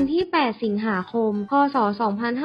วันที่ 8 สิงหาคม พศ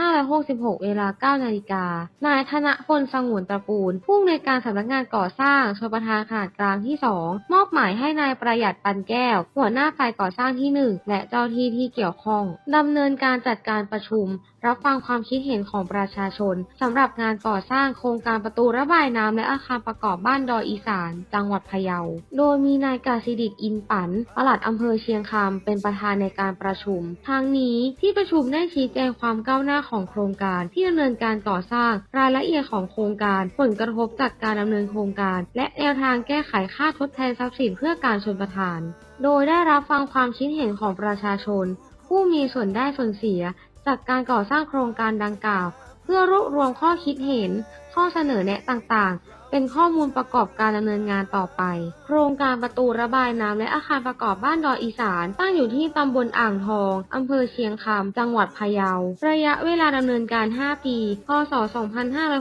2566 เวลา 9 นาฬิกา นายธนพลสงวนตระกูล ผู้อำนวยการสำนักงานก่อสร้างชลประทานขนาดกลางที่ 2 มอบหมายให้นายประหยัดปันแก้ว หัวหน้าฝ่ายก่อสร้างที่ 1 และเจ้าที่ที่เกี่ยวข้องดำเนินการจัดการประชุม รับฟังความคิดเห็นของประชาชนสำหรับงานก่อสร้างโครงการประตูระบายน้ำและอาคารประกอบบ้านดอยอีสาน จังหวัดพะเยา โดยมีนายกาศิดิตอินปันปลัดอำเภอเชียงคำเป็นประธานในการประชุมทั้งงนี้ที่ประชุมได้ชี้แจงความก้าวหน้าของโครงการที่ดำเนินการก่อสร้าง รายละเอียดของโครงการ ผลกระทบจากการดำเนินโครงการ และแนวทางแก้ไขค่าทดแทนทรัพย์สินเพื่อการชนประทาน โดยได้รับฟังความคิดเห็นของประชาชน ผู้มีส่วนได้ส่วนเสีย จากการก่อสร้างโครงการดังกล่าว เพื่อรวบรวมข้อคิดเห็น ข้อเสนอแนะต่างๆ เป็นข้อมูลประกอบการดำเนินงานต่อไป โครงการประตูระบายน้ำและอาคารประกอบบ้านดอยอีสาน ตั้งอยู่ที่ตำบลอ่างทองอำเภอเชียงคำจังหวัดพะเยา ระยะเวลาดำเนินการ 5 ปี พศ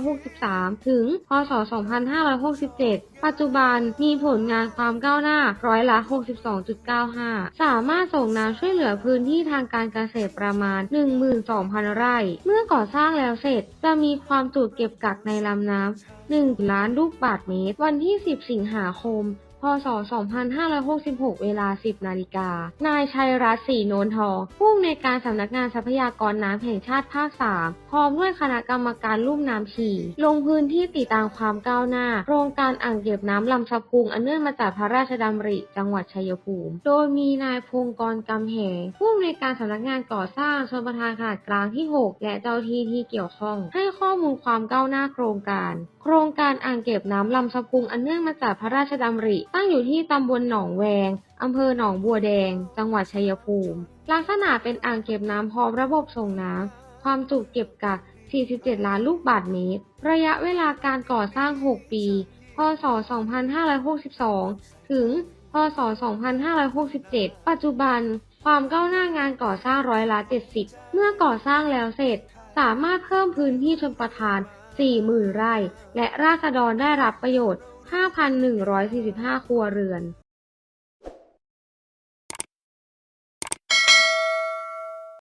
2563 ถึง พศ 2567ปัจจุบันมีผลงานความก้าวหน้าร้อยละ 62.95 สามารถส่งน้ำช่วยเหลือพื้นที่ทางการเกษตรประมาณ 12,000 ไร่ เมื่อก่อสร้างแล้วเสร็จ จะมีความจุเก็บกักในลำน้ำ1ล้านลูกบาศก์เมตร วันที่ 10 สิงหาคม พศ 2566 เวลา 10 นาฬิกา นายชัยรัตน์ศรีโนนทอง ผู้อำนวยการสำนักงานทรัพยากรน้ำแห่งชาติภาค 3 พร้อมด้วยคณะกรรมการลุ่มน้ำฉี่ลงพื้นที่ติดตามความก้าวหน้า โครงการอ่างเก็บน้ำลำสะพุงอันเนื่องมาจากพระราชดำริ จังหวัดชัยภูมิ โดยมีนายพงกรกำแหงผู้อำนวยการสำนักงานก่อสร้างชลประทานขนาดกลางที่ 6 และเจ้าที่ที่เกี่ยวข้อง ให้ข้อมูลความก้าวหน้าโครงการ โครงการอ่างเก็บน้ำลำสะพุงอันเนื่องมาจากพระราชดำริตั้งอยู่ที่ตำบลหนองแวง อำเภอหนองบัวแดง จังหวัดชัยภูมิ ลักษณะเป็นอ่างเก็บน้ำพร้อมระบบส่งน้ำ ความจุเก็บกัก 47 ล้านลูกบาศก์เมตร ระยะเวลาการก่อสร้าง 6 ปี พศ 2562 ถึง พศ 2567 ปัจจุบัน ความก้าวหน้างานก่อสร้างร้อยละ 70 เมื่อก่อสร้างแล้วเสร็จ สามารถเพิ่มพื้นที่ชนประทาน 40,000 ไร่ และราษฎรได้รับประโยชน์ 5,145 ครัวเรือน